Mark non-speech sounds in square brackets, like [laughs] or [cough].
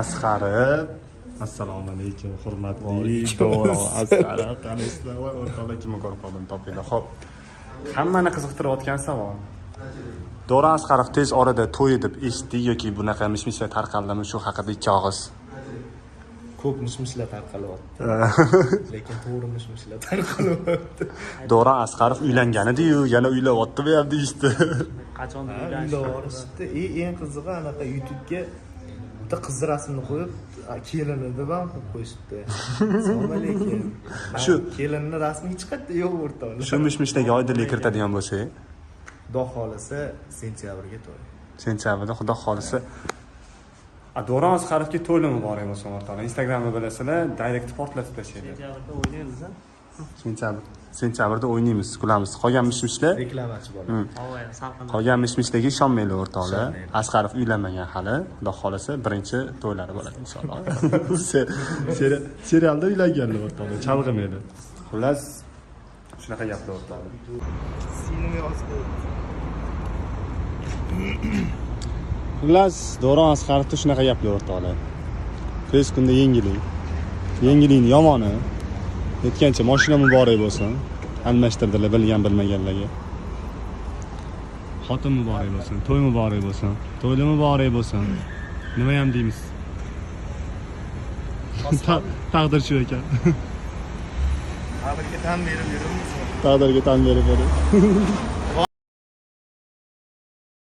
asqarib assalomu alaykum hurmatli do'ro asqarib qanaysizlar voy o'rtoqlar kimni ko'rib qoldim topinglar. Ho'p hammani qiziqtirayotgan savol. Do'ra asqarov tez orada to'y deb eshitdik yoki bunaqa mish mishlar tarqaldimi? Shu haqida ikki og'iz ko'p mishmishlar tarqalyapti. [laughs] Lekin to'g'ri mishmishlar tarqalyapti. Do'ra asqarov uylanganidiyu yana uylayapti bu ham deyishdi qachon uylanishdi eng qizig'i anaqa youtubega bitta qiz rasmini qo'yib kelini deb ham qo'yib qo'yishibdi. Assalomu alaykum. [laughs] Shu- kelinni rasmi hech qayerda yo'q o'rtoqlar shu mish mishlarga oydinlik kiritadigan bo'lsak. Xudo xohlasa sentyabrga to'y. Sentyabrda xudo xohlasa. Do'ron asqarovga to'yli muborak bo'lsin o'rtoqlar instagramni bilasizlar direct portlatib tashlaydi. Sentyabrda o'ynaymiz a sentyabr sentyabrda o'ynaymiz kulamiz. Qolgan mish mishlar reklamachi bola. Havo salqin. Qolgan mish mishlarga ishonmanglar o'rtoqlar asqarov uylanmagan hali. Xudo xohlasa birinchi to'ylari bo'ladi inshaalloh. [laughs] Se- seri- serialda uylanganlar o'rtoqlar. Chalg'imaydi xullas shunaqa gaplar o'rtoqlar. Xullas do'ron asqarovda shunaqa gaplar o'rtoqlar. Tez kunda yengiling yengilingni yomoni yetgancha moshina muborak bo'lsin almashtirdilar bilgan bilmaganlarga xotin muborak bo'lsin to'y muborak bo'lsin to'yli muborak bo'lsin nima ham deymiz Ta- taqdir shu ekan tabrikka tan berib yuribmiz taqdirga tan berib bering